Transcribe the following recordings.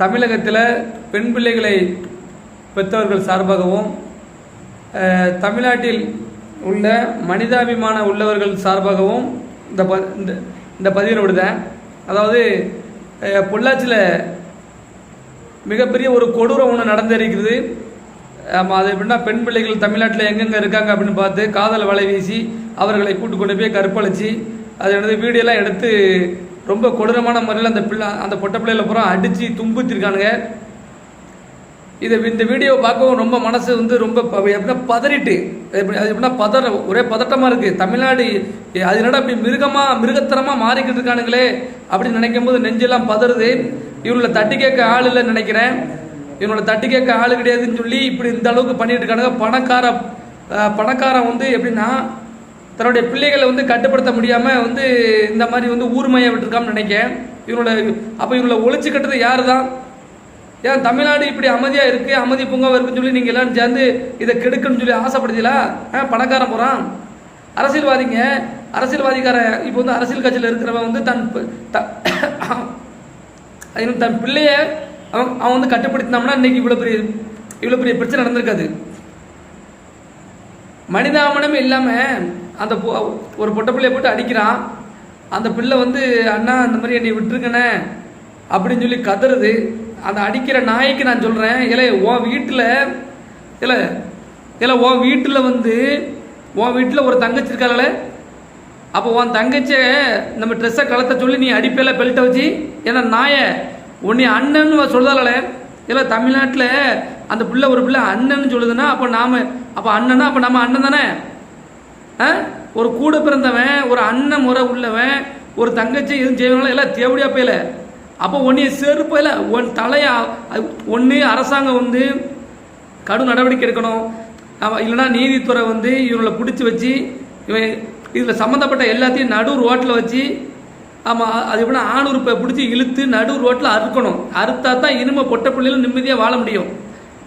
தமிழகத்தில் பெண் பிள்ளைகளை பெற்றவர்கள் சார்பாகவும் தமிழ்நாட்டில் உள்ள மனிதாபிமான உள்ளவர்கள் சார்பாகவும் இந்த ப இந்த இந்த பதிவில் விடுதேன். அதாவது பொள்ளாச்சியில் மிகப்பெரிய ஒரு கொடூரம் ஒன்று நடந்திருக்கிறது. ஆமாம் அது எப்படின்னா பெண் பிள்ளைகள் தமிழ்நாட்டில் எங்கெங்கே இருக்காங்க அப்படின்னு பார்த்து காதல் வலை வீசி அவர்களை கூட்டு கொண்டு போய் கற்பழித்து அது வந்து வீடியோலாம் எடுத்து ரொம்ப கொடூரமான முறையில் அந்த பிள்ளை அந்த பொட்டை பிள்ளையில பூரா அடித்து தும்புத்திருக்கானுங்க. இதை இந்த வீடியோ பார்க்கவும் ரொம்ப மனசு வந்து ரொம்ப ப- எப்படின்னா பதறிட்டு எப்படி அது எப்படின்னா பதற ஒரே பதட்டமாக இருக்குது தமிழ்நாடு அது என்னடா இப்படி மிருகமாக மிருகத்தனமாக மாறிக்கிட்டு இருக்கானுங்களே அப்படின்னு நினைக்கும் போது நெஞ்செல்லாம் பதறுது. இவங்களை தட்டி கேட்க ஆள் இல்லைன்னு நினைக்கிறேன். இவங்களோட தட்டி கேட்க ஆள் கிடையாதுன்னு சொல்லி இப்படி இந்த அளவுக்கு பண்ணிட்டு இருக்கானுங்க. பணக்கார பணக்காரன் வந்து எப்படின்னா தன்னுடைய பிள்ளைகளை வந்து கட்டுப்படுத்த முடியாமல் வந்து இந்த மாதிரி வந்து ஊர்மையை விட்டுருக்கான்னு நினைக்கிறேன். இவனோட அப்போ இவங்களை ஒழிச்சு கட்டுறது யார் தான் ஏன் தமிழ்நாடு இப்படி அமைதியாக இருக்குது அமைதி பூங்காவாக இருக்குன்னு சொல்லி நீங்கள் எல்லாம் சேர்ந்து இதை கெடுக்கணும்னு சொல்லி ஆசைப்படுதீங்களா? ஆ பணக்காரன் போகிறான் அரசியல்வாதிங்க அரசியல்வாதிக்கார இப்போ வந்து அரசியல் கட்சியில் இருக்கிறவன் வந்து தன் இன்னும் தன் பிள்ளைய அவன் அவன் வந்து கட்டுப்படுத்தினோம்னா இன்னைக்கு இவ்வளோ பெரிய இவ்வளோ பெரிய பிரச்சனை நடந்திருக்காது. மனிதாமனமே இல்லாமல் அந்த பொ- ஒரு பொட்டை பிள்ளைய போட்டு அடிக்கிறான். அந்த பிள்ளை வந்து அண்ணா அந்த மாதிரி என்னை விட்டுருக்கண்ணே அப்படின்னு சொல்லி கதறுது. அந்த அடிக்கிற நாய்க்கு நான் சொல்கிறேன் இல்லை உன் வீட்டில் இல்லை இல்லை உன் வீட்டில் வந்து உன் வீட்டில் ஒரு தங்கச்சி இருக்காள. அப்போ உன் தங்கச்சியை நம்ம ட்ரெஸ்ஸை கலத்த சொல்லி நீ அடிப்பேல பெல்ட்டை வச்சு? ஏன்னா நாயை உன்னை அண்ணன்னு சொல்லுதாலே இல்லை தமிழ்நாட்டில் அந்த பிள்ளை ஒரு பிள்ளை அண்ணன்னு சொல்லுதுன்னா அப்போ நாம் அப்போ அண்ணன்னா அப்போ நம்ம அண்ணன் தானே. ஒரு கூட பிறந்தவன் ஒரு அண்ணன் முறை உள்ளவன் ஒரு தங்கச்சி எதுவும் செய்வாங்களா? எல்லாம் தேவையாக போயில அப்போ ஒன்றைய உன்னைய செருப்பையில் ஒன் தலையா ஒன்று அரசாங்கம் வந்து கடும் நடவடிக்கை எடுக்கணும். அவ- இல்லைன்னா நீதித்துறை வந்து இவங்களை பிடிச்சி வச்சு இவன் இதில் சம்மந்தப்பட்ட எல்லாத்தையும் நடு ரோட்டில் வச்சு ஆமாம் அது எப்படின்னா ஆணுறுப்பை பிடிச்சி இழுத்து நடு ரோட்டில் அறுக்கணும். அறுத்தா தான் இனிமே பொட்ட பிள்ளைகளும் நிம்மதியாக வாழ முடியும்.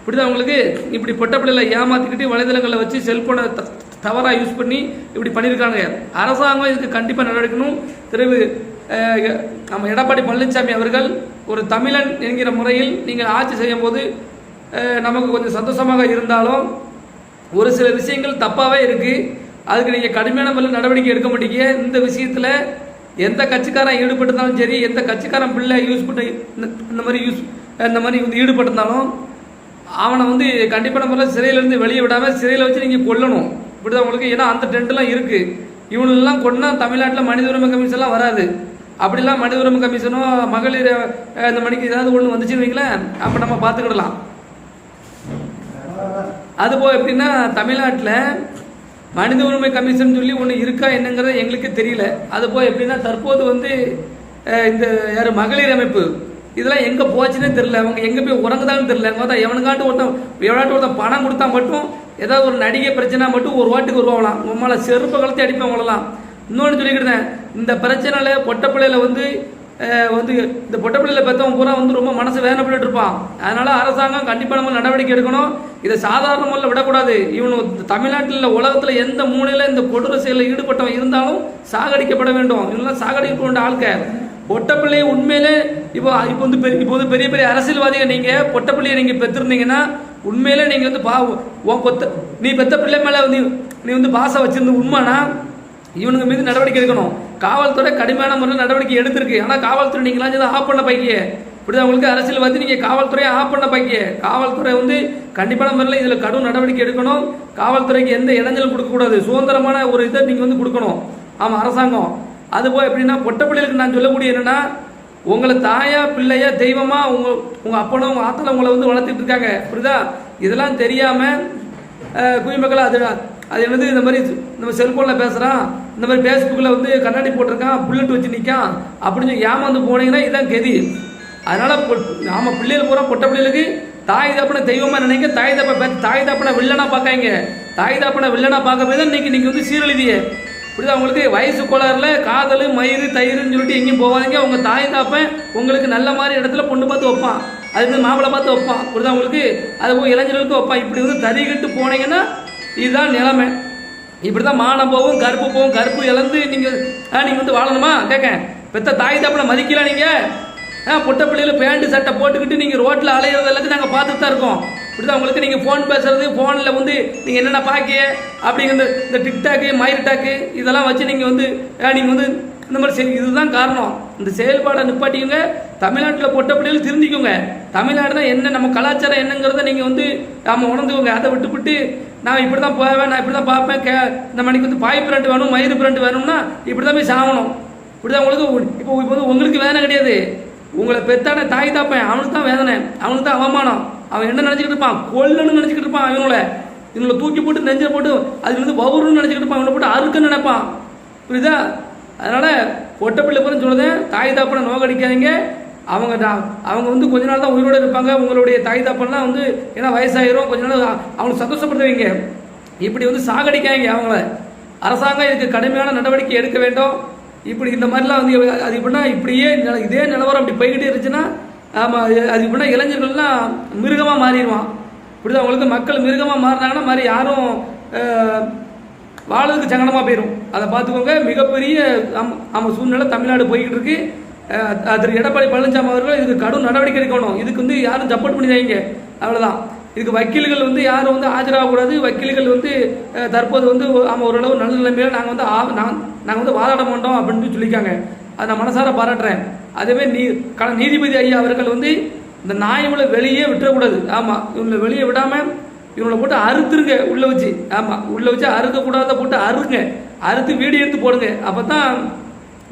இப்படிதான் அவங்களுக்கு இப்படி பொட்டை பிள்ளைகளை ஏமாற்றிக்கிட்டு வலைதளங்களில் வச்சு செல்ஃபோனை தவறாக யூஸ் பண்ணி இப்படி பண்ணியிருக்காங்க அரசாங்கம் இதுக்கு கண்டிப்பாக நடவடிக்கணும். திரு நம்ம எடப்பாடி பழனிசாமி அவர்கள் ஒரு தமிழன் என்கிற முறையில் நீங்கள் ஆட்சி செய்யும் போது நமக்கு கொஞ்சம் சந்தோஷமாக இருந்தாலும் ஒரு சில விஷயங்கள் தப்பாகவே இருக்குது அதுக்கு நீங்கள் கடுமையான முறையில் நடவடிக்கை எடுக்க மாட்டீங்க. இந்த விஷயத்தில் எந்த கட்சிக்காரன் ஈடுபட்டிருந்தாலும் சரி எந்த கட்சிக்காரன் பிள்ளை யூஸ் பண்ணி இந்த- இந்த மாதிரி யூஸ் இந்த மாதிரி வந்து ஈடுபட்டிருந்தாலும் அவனை வந்து கண்டிப்பான முறையில் சிறையிலேருந்து வெளியே விடாமல் சிறையில் வச்சு நீங்கள் கொல்லணும். இப்படிதான் உங்களுக்கு ஏன்னா அந்த டென்ட்லாம் இருக்குது இவங்களெல்லாம் கொண்டா தமிழ்நாட்டில் மனித உரிமை கமிஷன்லாம் வராது. அப்படிலாம் மனித உரிமை கமிஷனோ மகளிர் இந்த மணிக்கு ஏதாவது ஒன்று வந்துச்சுன்னு வைங்களேன் அப்போ நம்ம பார்த்துக்கிடலாம். அதுபோல் எப்படின்னா தமிழ்நாட்டில் மனித உரிமை கமிஷன் சொல்லி ஒன்று இருக்கா என்னங்கிறது எங்களுக்கு தெரியல. அதுபோல் எப்படின்னா தற்போது வந்து இந்த யார் மகளிர் அமைப்பு இதெல்லாம் எங்கே போச்சுன்னே தெரில அவங்க எங்கே போய் உறங்குதான்னு தெரில அவங்க எவனுக்காட்டு ஒருத்தன் எவனாட்டு ஒருத்தன் பணம் கொடுத்தா மட்டும் ஏதாவது ஒரு நடிகை பிரச்சனை மட்டும் ஒரு வாட்டுக்கு வருவாங்களாம் உம்மால செருப்பை கலத்தி அடிப்பவங்களலாம் இன்னொன்று சொல்லிக்கிட்டேன் இந்த பிரச்சனையில் பொட்டப்பிள்ளையில் வந்து வந்து இந்த பொட்டப்பிள்ளையில் பெற்றவங்க பெற்றவன் பூரா வந்து ரொம்ப மனசு வேதனைப்பட்டு இருப்பான். அதனால் அரசாங்கம் கண்டிப்பாக நம்ம நடவடிக்கை எடுக்கணும். இதை சாதாரண முறையில் விடக்கூடாது. இவனு தமிழ்நாட்டில் உலகத்தில் எந்த மூலையில் இந்த கொடூர செயலில் ஈடுபட்டவன் இருந்தாலும் சாகடிக்கப்பட வேண்டும். இவங்களாம் சாகடிக்க வேண்டிய ஆட்க பொட்டப்பிள்ளையை உண்மையிலே இப்போ இப்போ வந்து பெரிய இப்போ வந்து பெரிய பெரிய அரசியல்வாதிகள் நீங்கள் பொட்டப்பிள்ளையை நீங்கள் பெற்றிருந்தீங்கன்னா உண்மையிலே நீங்கள் வந்து பா உன் கொத்த நீ பெத்த பிள்ளை மேலே வந்து நீ வந்து பாசம் வச்சிருந்து உண்மைனா இவனுங்க மீது நடவடிக்கை எடுக்கணும். காவல்துறை கடுமையான முறையில் நடவடிக்கை எடுத்திருக்கு. ஆனால் காவல்துறை நீங்களாம் சேர்ந்து ஆஃப் பண்ண பைக்கிய இப்படிதான் உங்களுக்கு வந்து நீங்கள் காவல்துறையை ஆஃப் பண்ண பைக்கியே காவல்துறை வந்து கண்டிப்பான முறையில் இதில் கடும் நடவடிக்கை எடுக்கணும். காவல்துறைக்கு எந்த இடைஞ்சலும் கொடுக்கக்கூடாது சுதந்திரமான ஒரு இதை நீங்கள் வந்து கொடுக்கணும். ஆமாம் அரசாங்கம். அதுபோல் எப்படின்னா பொட்டை பிள்ளைகளுக்கு நான் சொல்லக்கூடிய என்னென்னா உங்களை தாயா பிள்ளையா தெய்வமா உங்க உங்க அப்பனும் உங்க ஆத்தல உங்களை வந்து வளர்த்துட்டு இருக்காங்க. புரியுதா? இதெல்லாம் தெரியாம குடிமக்கள் அது அது என்னது இந்த மாதிரி நம்ம செல்போனில் பேசுகிறான் இந்த மாதிரி ஃபேஸ்புக்கில் வந்து கண்ணாடி போட்டிருக்கான் புல்லட் வச்சு நிற்கான் அப்படின்னு சொல்லி ஏமாந்து போனீங்கன்னா இதுதான் கெதி. அதனால் நாம் பிள்ளைகள் பூரா பொட்ட பிள்ளைகளுக்கு தாய் தப்பனை தெய்வமாக நினைக்க தாய் தப்ப தாய் தப்பனை வில்லனா பார்க்காங்க தாய் தப்பனை வில்லனா பார்க்க போய் தான் இன்னைக்கு நீங்கள் வந்து சீரழிதியே. புரியுதா உங்களுக்கு வயசு கோளாறுல காதல் மயிறு தயிர்னு சொல்லிட்டு எங்கேயும் போவாதீங்க உங்கள் தாய் தாப்பன். உங்களுக்கு நல்ல மாதிரி இடத்துல பொண்ணு பார்த்து வைப்பான். அது மாதிரி மாப்பிளை பார்த்து வைப்பான். புரியுதா உங்களுக்கு அது போய் இளைஞர்களுக்கு வைப்பான். இப்படி வந்து தறிகிட்டு போனீங்கன்னா இதுதான் நிலைமை. இப்படி தான் மானம் போகும் கருப்பு போகும். கருப்பு இழந்து நீங்கள் ஆ நீங்கள் வந்து வாழணுமா? கேட்க பெத்த தாய் தாப்பனை மதிக்கல நீங்கள் ஆ பொட்ட பிள்ளைகள் பேண்ட்டு சட்டை போட்டுக்கிட்டு நீங்கள் ரோட்டில் அலையிறது எல்லாத்தையும் நாங்கள் பார்த்துட்டு தான் இருக்கோம். இப்படிதான் உங்களுக்கு நீங்கள் ஃபோன் பேசுறது ஃபோனில் வந்து நீங்கள் என்னென்ன பார்க்க அப்படிங்கிற இந்த- டிக்டாக்கு மைர்டாக்கு இதெல்லாம் வச்சு நீங்கள் வந்து நீங்கள் வந்து இந்த மாதிரி செய் இதுதான் காரணம். இந்த செயல்பாடை நிப்பாட்டிக்கோங்க. தமிழ்நாட்டில் பொட்ட பிள்ளைகள் திருந்திக்கோங்க தமிழ்நாடுனா என்ன நம்ம கலாச்சாரம் என்னங்கிறத நீங்கள் வந்து நாம உணர்ந்துக்கோங்க. அதை விட்டுவிட்டு நான் இப்படி தான் போவேன் நான் இப்படி தான் பார்ப்பேன் கே இந்த மணிக்கு வந்து பாய் பிரண்ட் வேணும் மயிறு பிரண்ட் வேணும்னா இப்படி தான் போய் சாகணும். இப்படி தான் உங்களுக்கு இப்போ இப்போ வந்து உங்களுக்கு வேதனை கிடையாது. உங்களை பெத்தான தாய் தாப்பேன் அவனுக்கு தான் வேதனை. அவனுக்கு தான் அவமானம். அவன் என்ன நினச்சிக்கிட்டு இருப்பான்? கொல்லணும்னு நினச்சிக்கிட்டு இருப்பான் இவங்கள இவங்களை தூக்கி போட்டு நெஞ்சில் போட்டு அது வந்து வவுருன்னு நினச்சிக்கிட்டு இருப்பான். இவனை போட்டு அறுக்குன்னு நினைப்பான். புரியுதா? அதனால் ஒட்டப்பிள்ளை பிள்ளை சொல்லுதேன் தாய் தாப்பனை நோக்கடிக்காதீங்க. அவங்க தான் அவங்க வந்து கொஞ்ச நாள் தான் உயிரோடு இருப்பாங்க. உங்களுடைய தாய் தாப்பன்லாம் வந்து ஏன்னா வயசாயிரும். கொஞ்ச நாள் அவங்களுக்கு சந்தோஷப்படுத்துவீங்க. இப்படி வந்து சாகடிக்காதீங்க அவங்கள. அரசாங்கம் இதுக்கு கடுமையான நடவடிக்கை எடுக்க வேண்டும். இப்படி இந்த மாதிரிலாம் வந்து அது எப்படின்னா இப்படியே நில- இதே நிலவரம் அப்படி போய்கிட்டே இருந்துச்சுன்னா ஆமாம் அது எப்படின்னா இளைஞர்கள்லாம் மிருகமாக மாறிடுவான். இப்படிதான் அவங்களுக்கு மக்கள் மிருகமாக மாறினாங்கன்னா மாதிரி யாரும் வாழறதுக்கு சங்கடமாக போயிடும் அதை பார்த்துக்கோங்க மிகப்பெரிய ஆம- ஆமாம் சூழ்நிலை தமிழ்நாடு போய்கிட்டு இருக்கு. திரு எடப்பாடி பழனிசாமி அவர்கள் இதுக்கு கடும் நடவடிக்கை எடுக்கணும். இதுக்கு வந்து யாரும் சப்போர்ட் பண்ணி பண்ணிடாதீங்க. அவ்வளோதான் இதுக்கு வக்கீல்கள் வந்து யாரும் வந்து ஆஜராகக்கூடாது. வக்கீல்கள் வந்து தற்போது வந்து ஆமாம் ஓரளவு நல்ல நிலைமையில நாங்கள் வந்து ஆ- நான் நாங்கள் வந்து வாதாட மாட்டோம் அப்படின்னு சொல்லியிருக்காங்க. அதை நான் மனசார பாராட்டுறேன். அதேமாதிரி நீ க நீதிபதி ஐயா அவர்கள் வந்து இந்த நாய்களை வெளியே விட்டுறக்கூடாது. ஆமாம் இவங்களை வெளியே விடாமல் இவங்களை போட்டு அறுத்துருங்க உள்ளே வச்சு. ஆமாம் உள்ளே வச்சு அறுக்கக்கூடாத போட்டு அறுங்க. அறுத்து வீடியோ எடுத்து போடுங்க. அப்போ தான்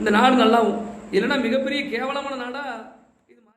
இந்த நாடு நல்லாவும். இல்லைன்னா மிகப்பெரிய கேவலமான நாடாக